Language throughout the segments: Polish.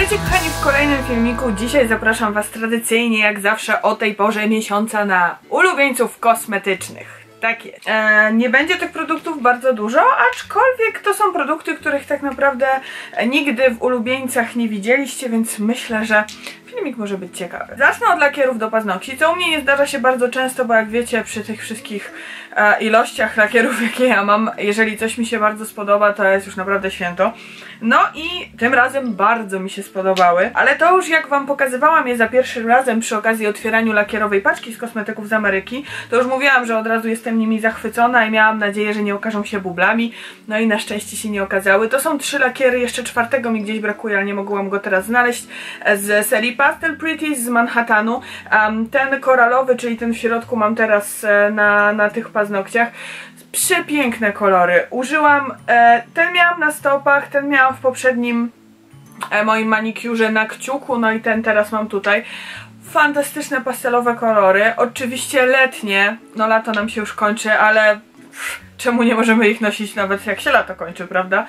Witajcie kochani w kolejnym filmiku. Dzisiaj zapraszam Was tradycyjnie jak zawsze o tej porze miesiąca na ulubieńców kosmetycznych. Tak jest. E, nie będzie tych produktów bardzo dużo, aczkolwiek to są produkty, których tak naprawdę nigdy w ulubieńcach nie widzieliście, więc myślę, że filmik może być ciekawy. Zacznę od lakierów do paznokci, co u mnie nie zdarza się bardzo często, bo jak wiecie, przy tych wszystkich e, ilościach lakierów, jakie ja mam, jeżeli coś mi się bardzo spodoba, to jest już naprawdę święto. No i tym razem bardzo mi się spodobały, ale to już jak wam pokazywałam je za pierwszym razem przy okazji otwieraniu lakierowej paczki z kosmetyków z Ameryki, to już mówiłam, że od razu jestem nimi zachwycona i miałam nadzieję, że nie okażą się bublami, no i na szczęście się nie okazały. To są trzy lakiery, jeszcze czwartego mi gdzieś brakuje, ale nie mogłam go teraz znaleźć, z serii Pastel Pretty z Manhattanu. Um, ten koralowy, czyli ten w środku mam teraz e, na, na tych paznokciach. Przepiękne kolory. Użyłam, e, ten miałam na stopach, ten miałam w poprzednim e, moim manikiurze na kciuku, no i ten teraz mam tutaj. Fantastyczne pastelowe kolory. Oczywiście letnie, no lato nam się już kończy, ale... Pff, czemu nie możemy ich nosić nawet jak się lato kończy, prawda?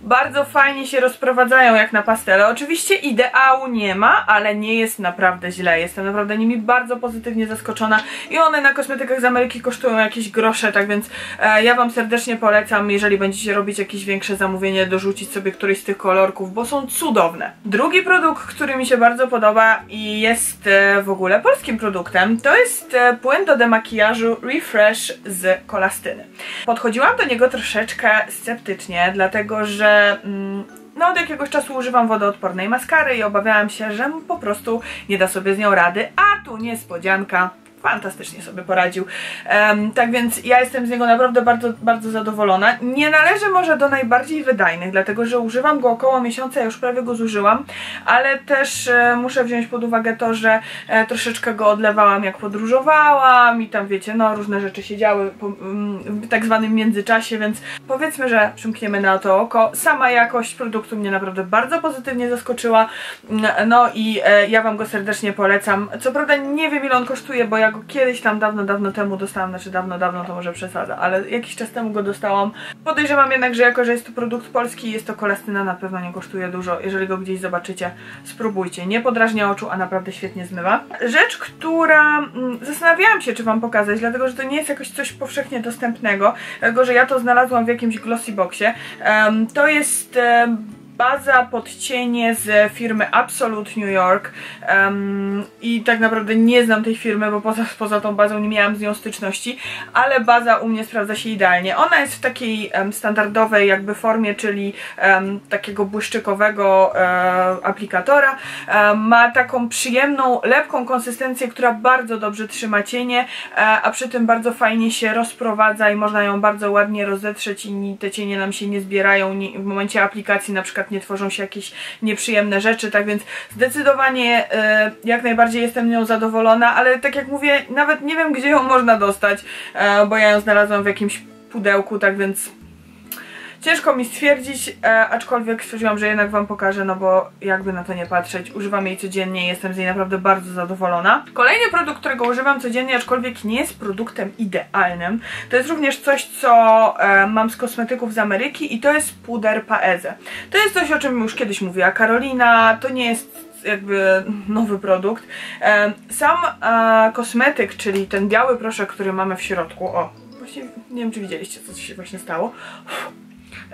Bardzo fajnie się rozprowadzają jak na pastele. Oczywiście ideału nie ma, ale nie jest naprawdę źle. Jestem naprawdę nimi bardzo pozytywnie zaskoczona i one na kosmetykach z Ameryki kosztują jakieś grosze, tak więc e, ja Wam serdecznie polecam, jeżeli będziecie robić jakieś większe zamówienie, dorzucić sobie któryś z tych kolorków, bo są cudowne. Drugi produkt, który mi się bardzo podoba i jest e, w ogóle polskim produktem, to jest e, płyn do demakijażu Refresh z kolastyny. Podchodziłam do niego troszeczkę sceptycznie, dlatego że mm, no od jakiegoś czasu używam wodoodpornej maskary i obawiałam się, że po prostu nie da sobie z nią rady, a tu niespodzianka fantastycznie sobie poradził. Um, tak więc ja jestem z niego naprawdę bardzo, bardzo zadowolona. Nie należy może do najbardziej wydajnych, dlatego że używam go około miesiąca, ja już prawie go zużyłam, ale też e, muszę wziąć pod uwagę to, że e, troszeczkę go odlewałam jak podróżowałam i tam wiecie, no różne rzeczy się działy po, mm, w tak zwanym międzyczasie, więc powiedzmy, że przymkniemy na to oko. Sama jakość produktu mnie naprawdę bardzo pozytywnie zaskoczyła, no i e, ja Wam go serdecznie polecam. Co prawda nie wiem ile on kosztuje, bo ja go kiedyś tam dawno, dawno temu dostałam, znaczy dawno, dawno to może przesada, ale jakiś czas temu go dostałam. Podejrzewam jednak, że jako, że jest to produkt polski jest to kolastyna, na pewno nie kosztuje dużo. Jeżeli go gdzieś zobaczycie, spróbujcie. Nie podrażnia oczu, a naprawdę świetnie zmywa. Rzecz, która mm, zastanawiałam się, czy Wam pokazać, dlatego, że to nie jest jakoś coś powszechnie dostępnego, dlatego, że ja to znalazłam w jakimś glossy boxie. Um, to jest... Um, baza podcienie z firmy Absolute New York um, i tak naprawdę nie znam tej firmy, bo poza, poza tą bazą nie miałam z nią styczności, ale baza u mnie sprawdza się idealnie. Ona jest w takiej um, standardowej jakby formie, czyli um, takiego błyszczykowego aplikatora. ma taką przyjemną, lepką konsystencję, która bardzo dobrze trzyma cienie, e, a przy tym bardzo fajnie się rozprowadza i można ją bardzo ładnie rozetrzeć i te cienie nam się nie zbierają w momencie aplikacji na przykład nie tworzą się jakieś nieprzyjemne rzeczy, tak więc zdecydowanie e, jak najbardziej jestem nią zadowolona, ale tak jak mówię, nawet nie wiem gdzie ją można dostać, e, bo ja ją znalazłam w jakimś pudełku, tak więc Ciężko mi stwierdzić, e, aczkolwiek stwierdziłam, że jednak Wam pokażę, no bo jakby na to nie patrzeć, używam jej codziennie i jestem z niej naprawdę bardzo zadowolona. Kolejny produkt, którego używam codziennie, aczkolwiek nie jest produktem idealnym, to jest również coś, co e, mam z kosmetyków z Ameryki i to jest puder Paeze. To jest coś, o czym już kiedyś mówiła Karolina, to nie jest jakby nowy produkt. E, sam e, kosmetyk, czyli ten biały proszek, który mamy w środku, o, właśnie nie wiem, czy widzieliście, co się właśnie stało.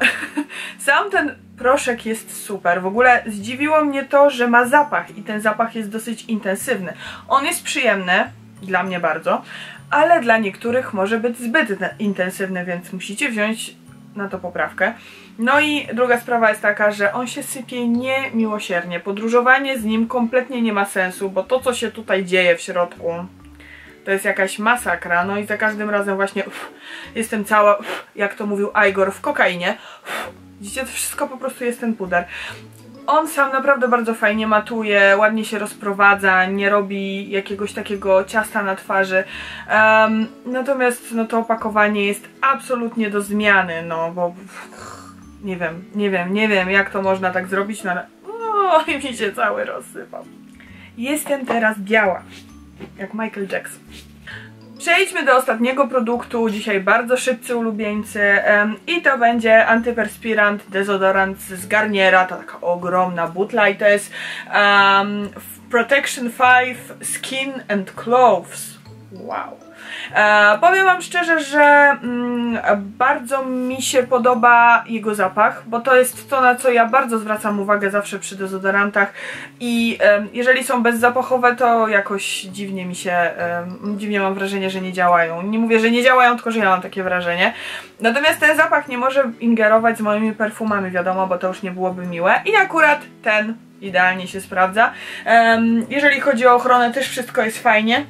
Sam ten proszek jest super. W ogóle zdziwiło mnie to, że ma zapach i ten zapach jest dosyć intensywny. On jest przyjemny, dla mnie bardzo, ale dla niektórych może być zbyt intensywny, więc musicie wziąć na to poprawkę. No i druga sprawa jest taka, że on się sypie niemiłosiernie. Podróżowanie z nim kompletnie nie ma sensu, bo to co się tutaj dzieje w środku to jest jakaś masakra, no i za każdym razem właśnie uff, jestem cała, uff, jak to mówił Igor, w kokainie. Uff, widzicie, to wszystko po prostu jest ten puder. On sam naprawdę bardzo fajnie matuje, ładnie się rozprowadza, nie robi jakiegoś takiego ciasta na twarzy. Um, natomiast no to opakowanie jest absolutnie do zmiany, no bo nie wiem, nie wiem, nie wiem jak to można tak zrobić, no ale o, i mi się cały rozsypał. Jestem teraz biała jak Michael Jackson. Przejdźmy do ostatniego produktu, dzisiaj bardzo szybcy ulubieńcy em, i to będzie antyperspirant, dezodorant z Garniera, to taka ogromna butla i to jest em, Protection 5 Skin and Clothes. Wow. E, powiem Wam szczerze, że mm, bardzo mi się podoba jego zapach, bo to jest to, na co ja bardzo zwracam uwagę zawsze przy dezodorantach i em, jeżeli są bezzapachowe, to jakoś dziwnie mi się, em, dziwnie mam wrażenie, że nie działają. Nie mówię, że nie działają, tylko że ja mam takie wrażenie. Natomiast ten zapach nie może ingerować z moimi perfumami, wiadomo, bo to już nie byłoby miłe i akurat ten idealnie się sprawdza. Jeżeli chodzi o ochronę, też wszystko jest fajnie.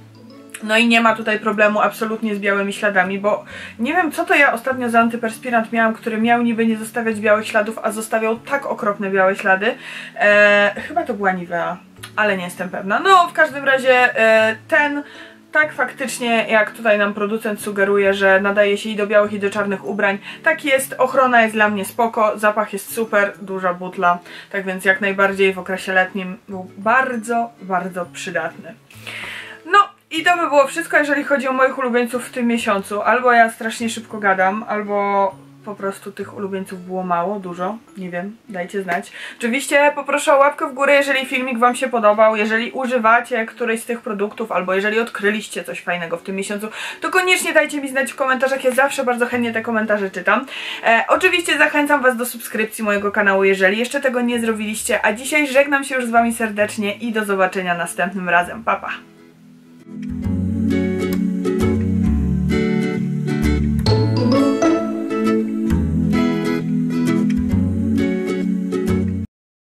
No i nie ma tutaj problemu absolutnie z białymi śladami, bo nie wiem co to ja ostatnio za antyperspirant miałam, który miał niby nie zostawiać białych śladów, a zostawiał tak okropne białe ślady. E, chyba to była Nivea, ale nie jestem pewna. No w każdym razie e, ten tak faktycznie, jak tutaj nam producent sugeruje, że nadaje się i do białych i do czarnych ubrań, tak jest, ochrona jest dla mnie spoko, zapach jest super, duża butla, tak więc jak najbardziej w okresie letnim był bardzo, bardzo przydatny. No i to by było wszystko, jeżeli chodzi o moich ulubieńców w tym miesiącu. Albo ja strasznie szybko gadam, albo po prostu tych ulubieńców było mało, dużo, nie wiem, dajcie znać. Oczywiście poproszę o łapkę w górę, jeżeli filmik Wam się podobał, jeżeli używacie którejś z tych produktów, albo jeżeli odkryliście coś fajnego w tym miesiącu, to koniecznie dajcie mi znać w komentarzach, ja zawsze bardzo chętnie te komentarze czytam. E, oczywiście zachęcam Was do subskrypcji mojego kanału, jeżeli jeszcze tego nie zrobiliście, a dzisiaj żegnam się już z Wami serdecznie i do zobaczenia następnym razem. Pa, pa! you